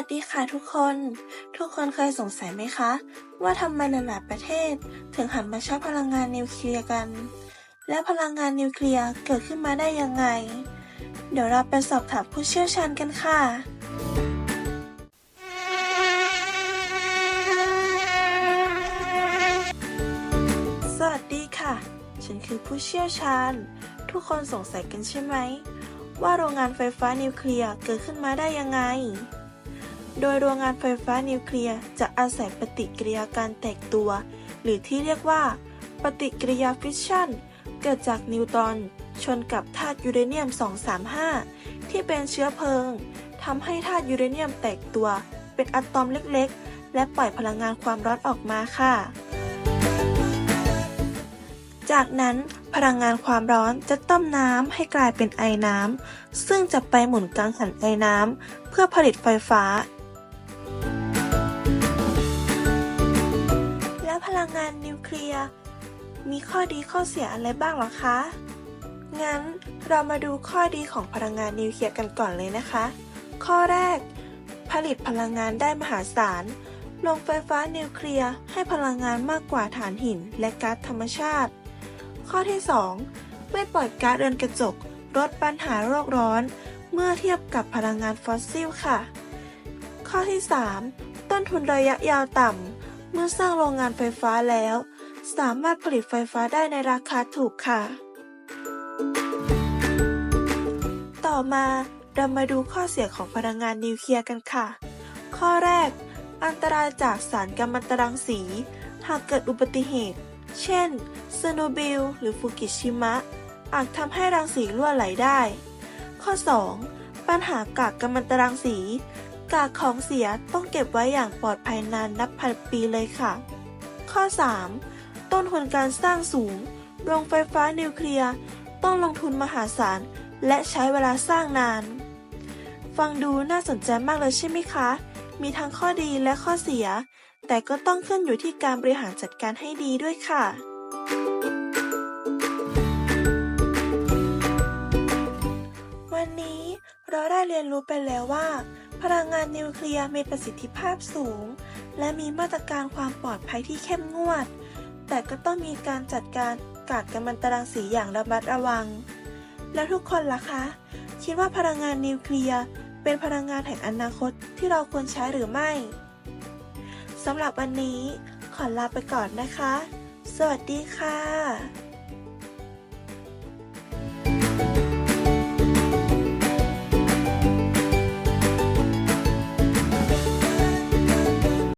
สดีค่ะทุกคน ทุกคนเคยสงสัยไหมคะ ว่าทำไมหลาย ๆ ประเทศ ถึงหันมาใช้พลังงานนิวเคลียร์กัน และพลังงานนิวเคลียร์เกิดขึ้นมาได้ยังไง เดี๋ยวเราไปสอบถามผู้เชี่ยวชาญกันค่ะ สวัสดีค่ะ ฉันคือผู้เชี่ยวชาญ ทุกคนสงสัยกันใช่ไหม ว่าโรงงานไฟฟ้านิวเคลียร์เกิดขึ้นมาได้ยังไง โดยโรงงานไฟฟ้านิวเคลียร์จะอาศัยปฏิกิริยาการแตกตัว หรือที่เรียกว่า ปฏิกิริยาฟิสชันเกิดจากนิวตรอนชนกับธาตุยูเรเนียม 235 ที่เป็นเชื้อเพลิงทำให้ธาตุยูเรเนียมแตกตัว เป็นอะตอมเล็กๆ และปล่อยพลังงานความร้อนออกมาค่ะ จากนั้นพลังงานความร้อนจะต้มน้ำให้กลายเป็นไอน้ำ ซึ่งจะไปหมุนกังหันไอน้ำ เพื่อผลิตไฟฟ้า พลังงานนิวเคลียร์ มีข้อดีข้อเสียอะไรบ้างหรอคะ งั้นเรามาดูข้อดีของพลังงานนิวเคลียร์กันก่อนเลยนะคะ ข้อแรก ผลิตพลังงานได้มหาศาล โรงไฟฟ้านิวเคลียร์ให้พลังงานมากกว่าถ่านหินและก๊าซธรรมชาติ ข้อที่ 2 ไม่ปล่อยก๊าซเรือนกระจก ลดปัญหาโลกร้อน เมื่อเทียบกับพลังงานฟอสซิลค่ะ ข้อที่ 3 ต้นทุนระยะยาวต่ำ เมื่อสร้างโรงงานไฟฟ้าแล้ว สามารถผลิตไฟฟ้าได้ในราคาถูกค่ะ ต่อมาเรามาดูข้อเสียของพลังงานนิวเคลียร์กันค่ะ ข้อแรก อันตรายจากสารกัมมันตรังสี หากเกิดอุบัติเหตุ เช่นเซโนบิลหรือฟุกิชิมะ อาจทำให้รังสีรั่วไหลได้ ข้อ 2. ปัญหากากกัมมันตรังสี กากของเสียต้องเก็บไว้อย่างปลอดภัยนานนับพันปีเลยค่ะ ข้อ 3. ต้นทุนการสร้างสูง โรงไฟฟ้านิวเคลียร์ต้องลงทุนมหาศาล และใช้เวลาสร้างนาน ฟังดูน่าสนใจมากเลยใช่ไหมคะ มีทั้งข้อดีและข้อเสีย แต่ก็ต้องขึ้นอยู่ที่การบริหารจัดการให้ดีด้วยค่ะ วันนี้เราได้เรียนรู้ไปแล้วว่า พลังงานนิวเคลียร์มีประสิทธิภาพสูง และมีมาตรการความปลอดภัยที่เข้มงวด แต่ก็ต้องมีการจัดการกากกัมมันตรังสีอย่างระมัดระวัง แล้วทุกคนล่ะคะ คิดว่าพลังงานนิวเคลียร์เป็นพลังงานแห่งอนาคตที่เราควรใช้หรือไม่สำหรับวันนี้ ขอลาไปก่อนนะคะ สวัสดีค่ะ